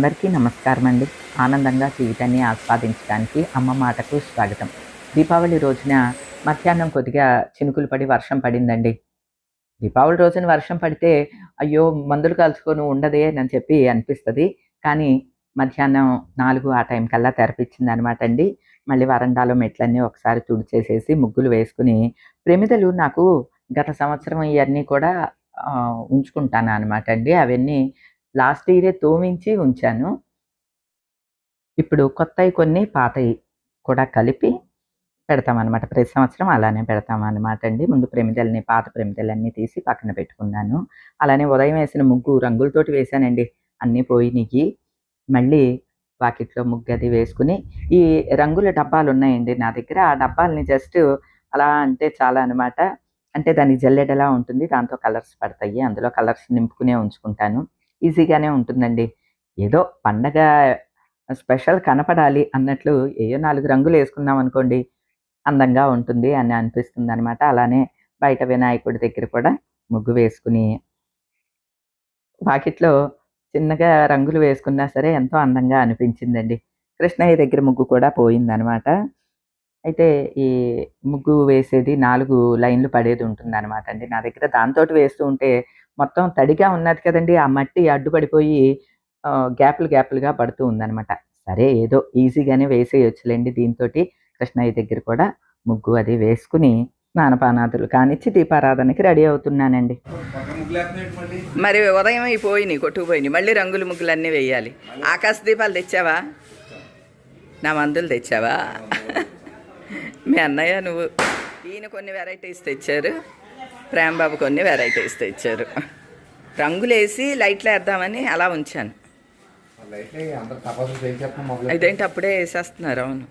అందరికీ నమస్కారం అండి ఆనందంగా జీవితాన్ని ఆస్వాదించడానికి అమ్మ మాటకు స్వాగతం. దీపావళి రోజున మధ్యాహ్నం కొద్దిగా చినుకులు పడి వర్షం పడిందండి. దీపావళి రోజున వర్షం పడితే అయ్యో మందులు కలుసుకొని ఉండదే అని చెప్పి అనిపిస్తుంది. కానీ మధ్యాహ్నం నాలుగు ఆ టైం కల్లా తెరపించింది అనమాట అండి మళ్ళీ వరండాలో మెట్లన్నీ ఒకసారి తుడిచేసేసి ముగ్గులు వేసుకుని ప్రమిదలు నాకు గత సంవత్సరం ఇవన్నీ కూడా ఉంచుకుంటాను అనమాట అండి అవన్నీ లాస్ట్ ఇయరే తోమించి ఉంచాను. ఇప్పుడు కొత్తవి కొన్ని పాతవి కూడా కలిపి పెడతామన్నమాట. ప్రతి సంవత్సరం అలానే పెడతామన్నమాట అండి. ముందు ప్రమిదల్ని పాత ప్రమిదలన్నీ తీసి పక్కన పెట్టుకున్నాను. అలానే ఉదయం వేసిన ముగ్గు రంగులతోటి వేశానండి. అన్నీ పోయినాయి మళ్ళీ వాకిట్లో ముగ్గు అది వేసుకుని ఈ రంగుల డబ్బాలు ఉన్నాయండి నా దగ్గర. ఆ డబ్బాలని జస్ట్ అలా అంటే చాలా అనమాట అంటే దానికి జల్లెడలా ఉంటుంది. దాంతో కలర్స్ పడతాయి. అందులో కలర్స్ నింపుకునే ఉంచుకుంటాను. ఈజీగానే ఉంటుందండి. ఏదో పండగ స్పెషల్ కనపడాలి అన్నట్లు ఏయో నాలుగు రంగులు వేసుకున్నాం అనుకోండి అందంగా ఉంటుంది అని అనిపిస్తుంది అనమాట అలానే బయట వినాయకుడి దగ్గర కూడా ముగ్గు వేసుకుని వాకిట్లో చిన్నగా రంగులు వేసుకున్నా సరే ఎంతో అందంగా అనిపించిందండి. కృష్ణయ్య దగ్గర ముగ్గు కూడా పోయిందనమాట అయితే ఈ ముగ్గు వేసేది నాలుగు లైన్లు పడేది ఉంటుంది అనమాట అండి. నా దగ్గర దాంతో వేస్తూ ఉంటే మొత్తం తడిగా ఉన్నది కదండి ఆ మట్టి అడ్డుపడిపోయి గ్యాప్లు గ్యాప్లుగా పడుతూ ఉందన్నమాట. సరే ఏదో ఈజీగానే వేసేయొచ్చులేండి దీంతో కృష్ణయ్య దగ్గర కూడా ముగ్గు అది వేసుకుని స్నానపానాదులు కానిచ్చి దీపారాధనకి రెడీ అవుతున్నానండి. మరి ఉదయం అయిపోయినాయి కొట్టుకుపోయినాయి. మళ్ళీ రంగుల ముగ్గులు అన్నీ వేయాలి. ఆకాశ దీపాలు తెచ్చావా? నా మందులు తెచ్చావా? మీ అన్నయ్య నువ్వు ఈయన కొన్ని వెరైటీస్ తెచ్చారు. ప్రేమబాబు కొన్ని వెరైటీస్ తెచ్చారు రంగులు వేసి లైట్లు వేద్దామని అలా ఉంచాను. ఇదేంటి అప్పుడే వేసేస్తున్నారు అవును.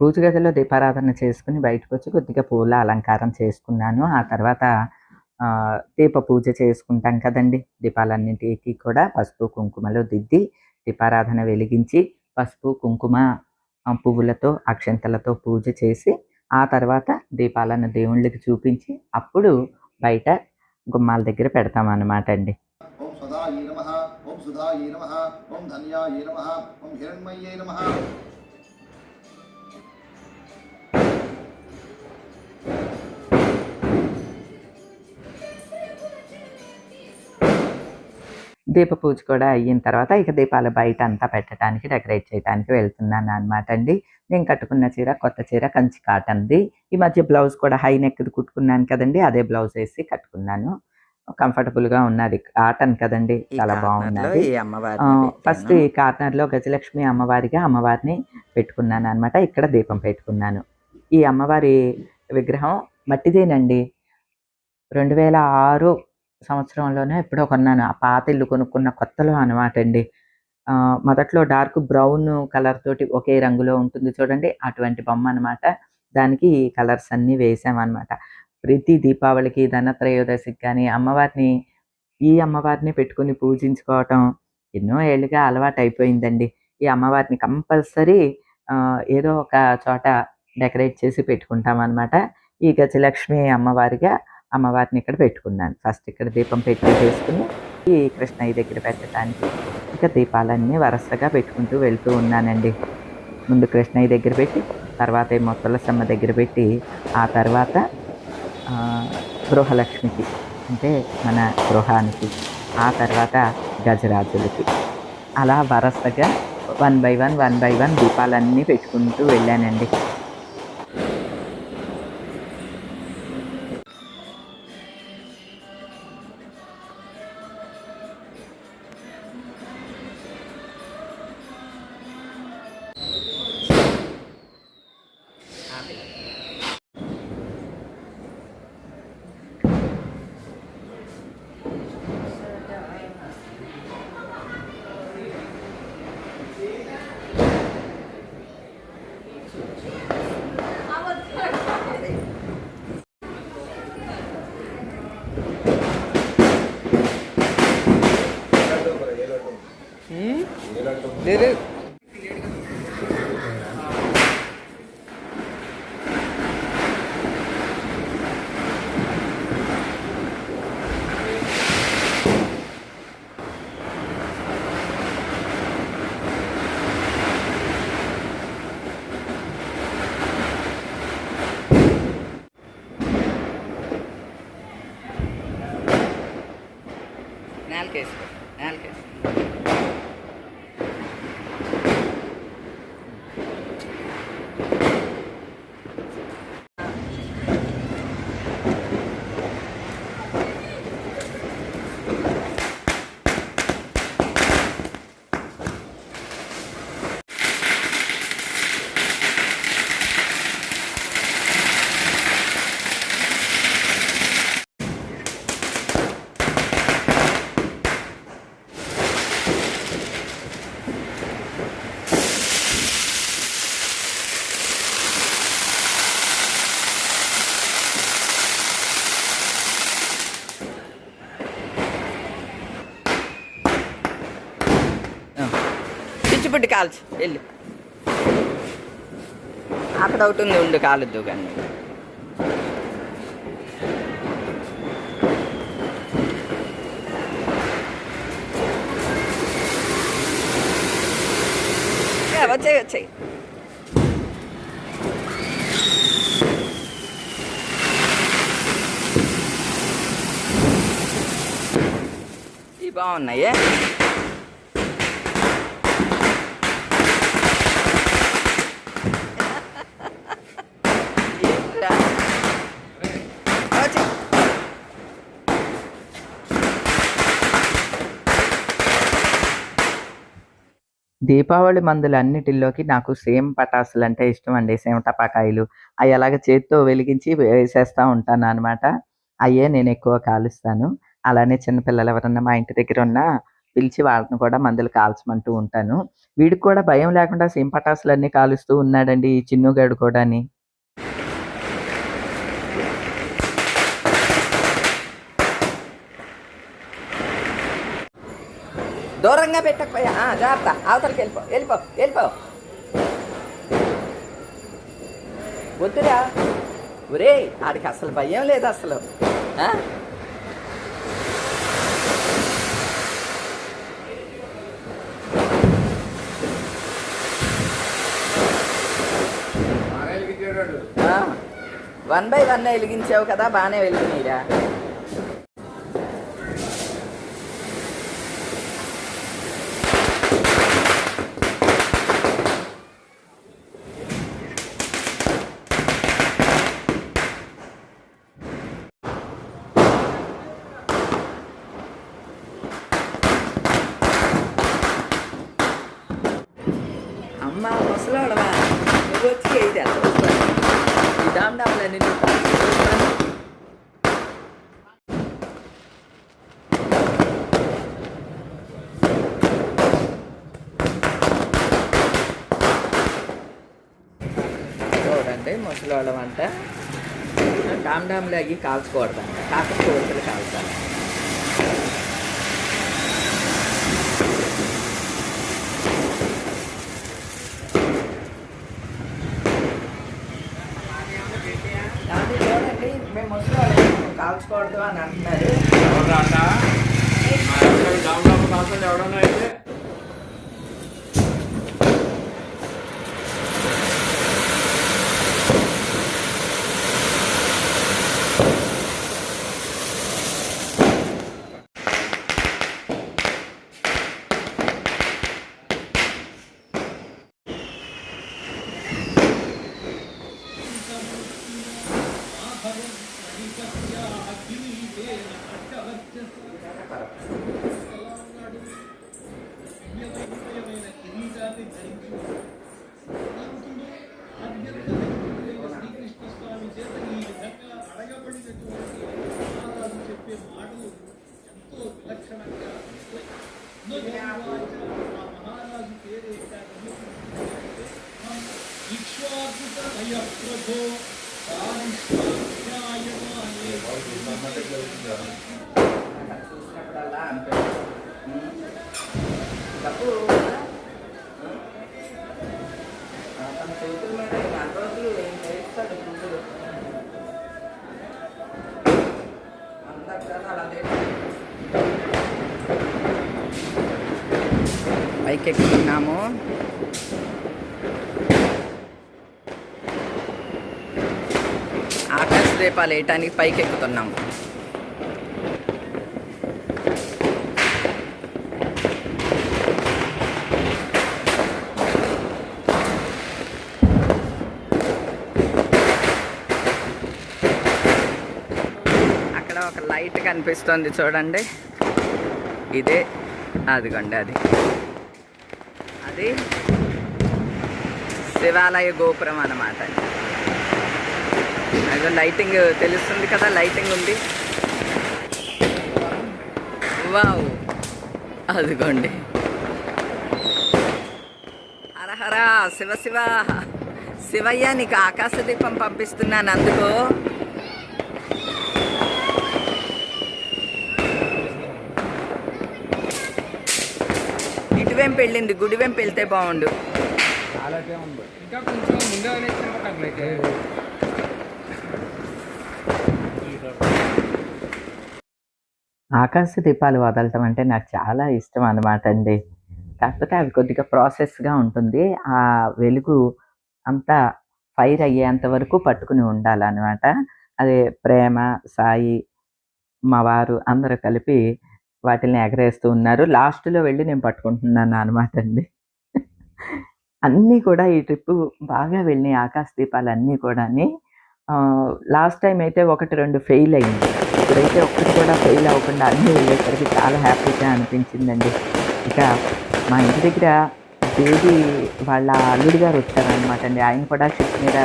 పూజ గదిలో దీపారాధన చేసుకుని బయటకు వచ్చి కొద్దిగా పూల అలంకారం చేసుకున్నాను. ఆ తర్వాత దీప పూజ చేసుకుంటాం కదండి. దీపాలన్నింటికి కూడా పసుపు కుంకుమలో దిద్ది దీపారాధన వెలిగించి పసుపు కుంకుమ పువ్వులతో అక్షంతలతో పూజ చేసి ఆ తర్వాత దీపాలను దేవుళ్ళకి చూపించి అప్పుడు బయట గుమ్మాల దగ్గర పెడతామన్నమాట అండి. ఓం నమ ఓం సుధాయే నమ ఓం ధన్యాయే నమ ఓం హిరణ్మయ్యే నమ. దీప పూజ కూడా అయిన తర్వాత ఇక దీపాలు బయట అంతా పెట్టడానికి డెకరేట్ చేయడానికి వెళ్తున్నాను అనమాట అండి. నేను కట్టుకున్న చీర కొత్త చీర కంచి కాటన్ది. ఈ మధ్య బ్లౌజ్ కూడా హై నెక్ది కుట్టుకున్నాను కదండి అదే బ్లౌజ్ వేసి కట్టుకున్నాను. కంఫర్టబుల్గా ఉన్నది. కాటన్ కదండి చాలా బాగున్నది. ఫస్ట్ ఈ కార్నర్లో గజలక్ష్మి అమ్మవారిగా అమ్మవారిని పెట్టుకున్నాను అనమాట ఇక్కడ దీపం పెట్టుకున్నాను. ఈ అమ్మవారి విగ్రహం మట్టిదేనండి. రెండు వేల ఆరు సంవత్సరంలోనే ఎప్పుడో కొన్నాను. ఆ పాత ఇల్లు కొనుక్కున్న కొత్తలో అనమాట అండి మొదట్లో డార్క్ బ్రౌన్ కలర్ తోటి ఒకే రంగులో ఉంటుంది చూడండి. అటువంటి బొమ్మ అనమాట దానికి ఈ కలర్స్ అన్నీ వేసామన్నమాట. ప్రతి దీపావళికి ధనత్రయోదశికి కానీ అమ్మవారిని ఈ అమ్మవారిని పెట్టుకుని పూజించుకోవటం ఎన్నో ఏళ్ళుగా అలవాటు అయిపోయిందండి ఈ అమ్మవారిని కంపల్సరీ ఏదో ఒక చోట డెకరేట్ చేసి పెట్టుకుంటాం అనమాట ఈ గజలక్ష్మి అమ్మవారిగా అమ్మవారిని ఇక్కడ పెట్టుకున్నాను. ఫస్ట్ ఇక్కడ దీపం పెట్టి చేసుకుని ఈ కృష్ణయ్య దగ్గర పెట్టడానికి ఇక దీపాలన్నీ వరసగా పెట్టుకుంటూ వెళ్తూ ఉన్నానండి. ముందు కృష్ణయ్య దగ్గర పెట్టి తర్వాత ఏమో తులసమ్మ దగ్గర పెట్టి ఆ తర్వాత గృహలక్ష్మికి అంటే మన గృహానికి ఆ తర్వాత గజరాజులకి. అలా వరసగా one by one one by one దీపాలన్నీ పెట్టుకుంటూ వెళ్ళానండి. లేదు నేలకేసుకో నేలకేసుకో కాల్చు వెళ్ళు. అక్కడ ఒకటి ఉంది ఉండు కాలుద్దు కానీ. వచ్చాయి వచ్చాయి. ఇవి బాగున్నాయే? దీపావళి మందులన్నిటిలోకి నాకు సేమ్ పటాసులు అంటే ఇష్టం అండి సేమ్ టపాకాయలు. అవి అలాగ చేత్తో వెలిగించి వేసేస్తూ ఉంటాను అనమాట అయ్యే నేను ఎక్కువ కాలుస్తాను. అలానే చిన్నపిల్లలు ఎవరన్నా మా ఇంటి దగ్గర ఉన్నా పిలిచి వాళ్ళని కూడా మందులు కాల్చమంటూ ఉంటాను. వీడికి కూడా భయం లేకుండా సేమ్ పటాసులు అన్నీ కాలుస్తూ ఉన్నాడండి ఈ చిన్నుగాడు కూడాని. దూరంగా పెట్టకపోయా? ఆ, జాగ్రత్త. అవతలకి వెళ్ళిపో వెళ్ళిపో వెళ్ళిపో. వద్దురా. ఒరే ఆడికి అసలు భయం లేదు అసలు. వన్ బై వన్ వెలిగించావు కదా బాగానే వెలిగినాయిరా అమ్మ ముసలాడవా నువ్వు వచ్చి అయితే ఈ డామ్ డామ్లన్నీ నువ్వు చూస్తాను. చూడండి ముసలోళ్ళం అంట డామ్ డామ్లు అయ్యి కాల్చకూడదంట కాకపోతే కోరికలు కాల్చాలి అది చూడండి మేము ముసలోళ్ళం కాల్చకూడదు అని అంటున్నారు ఎవరు అంట మా ఎవరు డబ్బు కాకుండా ఎవడన్నా అయితే చూసినప్పుడల్లా అనిపిస్తుంది డబ్బు తన చేతుల మీద నెల రోజులు ఏం చేస్తాడు గుండెలు అందరు కదా అలా పైకి ఎక్కుతున్నాము. ఆకాశ దీపాలు వేయటానికి పైకి ఎక్కుతున్నాము. అక్కడ ఒక లైట్ కనిపిస్తుంది చూడండి. ఇదే అదిగోండి అది. అది. శివాలయ గోపురం అన్నమాట అదిగో లైటింగ్ తెలుస్తుంది కదా లైటింగ్ ఉంది. వావ్. అదిగోండి. హరహర శివ శివ. శివయ్య నీకు ఆకాశ దీపం పంపిస్తున్నాను అందుకో. ఇటువైపు వెళ్ళింది. గుడివైపు వెళ్తే బాగుండు. ఆకాశ దీపాలు వదలటం అంటే నాకు చాలా ఇష్టం అన్నమాట అండి. కాకపోతే అవి కొద్దిగా ప్రాసెస్గా ఉంటుంది. ఆ వెలుగు అంతా ఫైర్ అయ్యేంత వరకు పట్టుకుని ఉండాలన్నమాట. అదే ప్రేమ సాయి మా వారు అందరూ కలిపి వాటిని ఎగరేస్తూ ఉన్నారు. లాస్ట్లో వెళ్ళి నేను పట్టుకుంటున్నాను అనమాట అండి. అన్నీ కూడా ఈ ట్రిప్ బాగా వెళ్ళినాయి ఆకాశ దీపాలు అన్నీ కూడాని. లాస్ట్ టైం అయితే ఒకటి రెండు ఫెయిల్ అయింది ఇప్పుడైతే ఒకటి కూడా ఫెయిల్ అవ్వకుండా అన్నీ వెళ్ళేసరికి చాలా హ్యాపీగా అనిపించిందండి. ఇక మా ఇంటి దగ్గర బేబీ వాళ్ళ అల్లుడి గారు వచ్చారనమాట అండి. ఆయన కూడా షిప్ మీద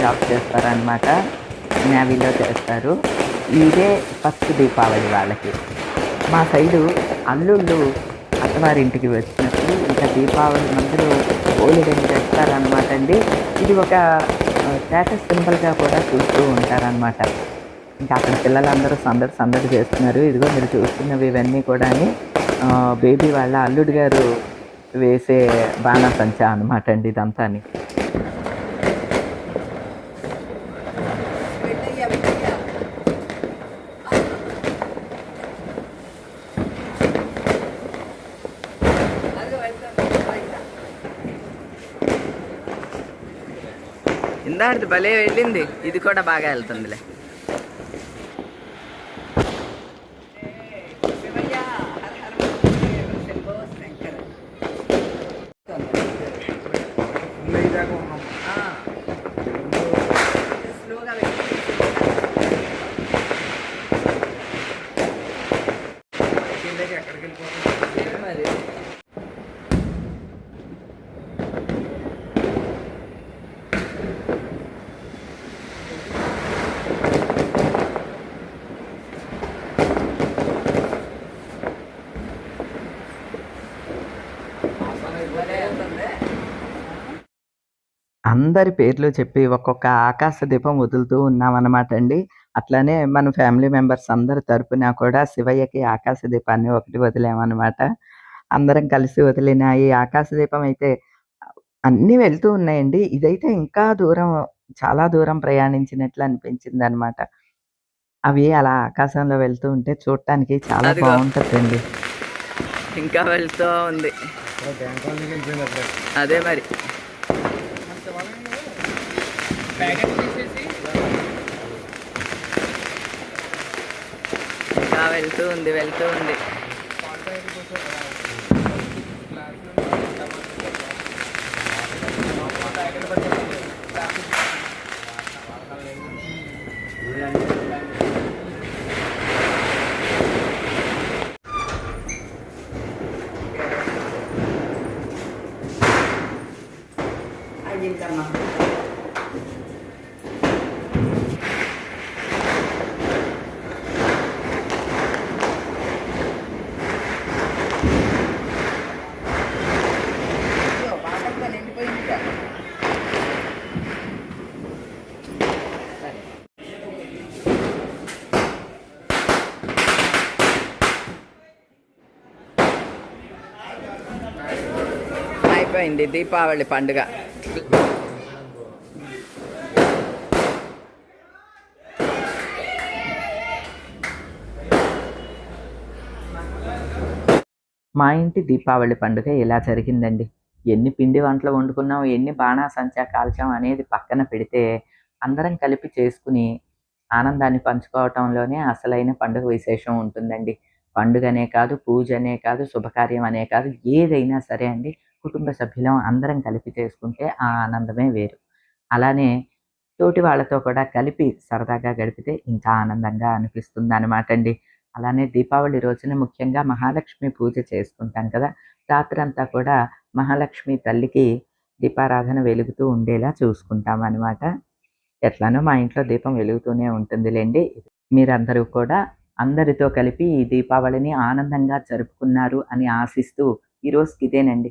జాబ్ చేస్తారనమాట నేవీలో చేస్తారు. ఇదే ఫస్ట్ దీపావళి వాళ్ళకి. మా సైడు అల్లుళ్ళు అత్తవారింటికి వచ్చినప్పుడు ఇంకా దీపావళి మందులు ఓలిడని చేస్తారనమాట అండి. ఇది ఒక స్టేటస్ సింపుల్గా కూడా చూస్తూ ఉంటారనమాట ఇంకా అక్కడ పిల్లలందరూ సందడి సందడి చేస్తున్నారు. ఇదిగో మీరు చూస్తున్నవి ఇవన్నీ కూడా బేబీ వాళ్ళ అల్లుడు గారు వేసే బాణసంచ అనమాట అండి ఇదంతా ఇందాడిది భలే వెళ్ళింది. ఇది కూడా బాగా వెళ్తుందిలే. అందరి పేర్లు చెప్పి ఒక్కొక్క ఆకాశ దీపం వదులుతూ ఉన్నామన్నమాట అండి. అట్లానే మన ఫ్యామిలీ మెంబర్స్ అందరి తరపున కూడా శివయ్యకి ఆకాశ దీపాన్ని ఒకటి వదిలామన్నమాట. అందరం కలిసి వదిలిన ఈ ఆకాశ దీపం అయితే అన్నీ వెళ్తూ ఉన్నాయండి. ఇదైతే ఇంకా దూరం చాలా దూరం ప్రయాణించినట్లు అనిపించింది అనమాట అవి అలా ఆకాశంలో వెళ్తూ ఉంటే చూడటానికి చాలా. బాగుంటుందండి. ఇంకా వెళ్తూ ఉంది. అదే మరి. ప్యాకెట్ తీసేసి ఇంకా వెళ్తూ ఉంది వెళ్తూ ఉంది అయిపోయింది దీపావళి పండుగ. మా ఇంటి దీపావళి పండుగ ఇలా జరిగిందండి? ఎన్ని పిండి వంటలు వండుకున్నాం ఎన్ని బాణాసంచా కాల్చాం అనేది పక్కన పెడితే అందరం కలిపి చేసుకుని ఆనందాన్ని పంచుకోవటంలోనే అసలైన పండుగ విశేషం ఉంటుందండి. పండుగనే కాదు పూజ అనే కాదు శుభకార్యం అనే కాదు ఏదైనా సరే అండి కుటుంబ సభ్యులం అందరం కలిపి చేసుకుంటే ఆ ఆనందమే వేరు. అలానే తోటి వాళ్ళతో కూడా కలిపి సరదాగా గడిపితే ఇంకా ఆనందంగా అనిపిస్తుంది అనమాట అండి. అలానే దీపావళి రోజున ముఖ్యంగా మహాలక్ష్మి పూజ చేసుకుంటాం కదా రాత్రంతా కూడా మహాలక్ష్మి తల్లికి దీపారాధన వెలుగుతూ ఉండేలా చూసుకుంటాం అనమాట ఎట్లానో మా ఇంట్లో దీపం వెలుగుతూనే ఉంటుందిలేండి. మీరందరూ కూడా అందరితో కలిపి ఈ దీపావళిని ఆనందంగా జరుపుకున్నారు అని ఆశిస్తూ ఈరోజుకి ఇదేనండి